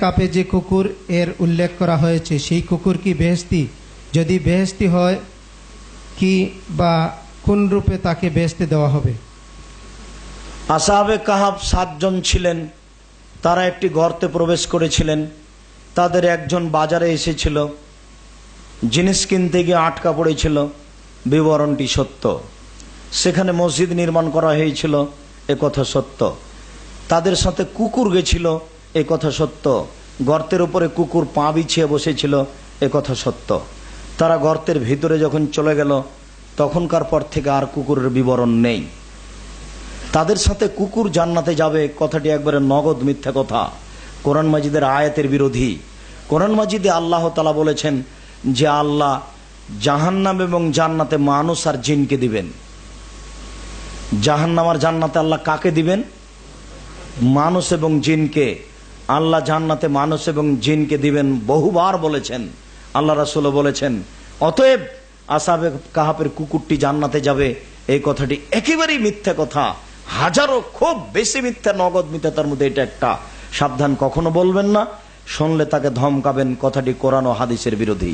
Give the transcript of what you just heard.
কাপে যে কুকুর এর উল্লেখ করা হয়েছে, সেই কুকুর কি বেহেস্তি যদি বেহেস্তি হয়, কি বা কোন রূপে তাকে বেহেস্তি দেওয়া হবে? আসাহাবে কাহাব সাতজন ছিলেন। তারা একটি গর্তে প্রবেশ করেছিলেন। তাদের একজন বাজারে এসেছিল, জিনিস কিনতে গিয়ে আটকা পড়েছিল। বিবরণটি সত্য। সেখানে মসজিদ নির্মাণ করা হয়েছিল কথা সত্য। তাদের সাথে কুকুর গেছিল এ কথা সত্য। গর্তের উপরে কুকুর পা বিছিয়ে বসেছিল, এ কথা সত্য। তারা গর্তের ভিতরে যখন চলে গেল, তখনকার পর থেকে আর কুকুরের বিবরণ নেই। তাদের সাথে কুকুর জান্নাতে যাবে, কথাটি একবারে নগদ মিথ্যা কথা। কোরআন মাজিদের আয়াতের বিরোধী। কোরআন মাজিদে আল্লাহ তালা বলেছেন যে আল্লাহ জাহান্নাম এবং জান্নাতে মানুষ আর জিনকে দিবেন। জাহান্নাম আর জান্নাতে আল্লাহ কাকে দিবেন? মানুষ এবং জিনকে। আল্লাহ জান্নাতে মানুষ এবং জিনকে দিবেন বহুবার বলেছেন। আল্লাহ রাসুলও বলেছেন, অতএব আসাবে কাহাপের কুকুরটি জান্নাতে যাবে, এই কথাটি একেবারেই মিথ্যা কথা। হাজারো খুব বেশি মিথ্যা নগদ মিথ্যা তার মধ্যে এটা একটা। সাবধান কখনো বলবেন না, শুনলে তাকে ধমকাবেন কথাটি কোরআন ও হাদিসের বিরোধী।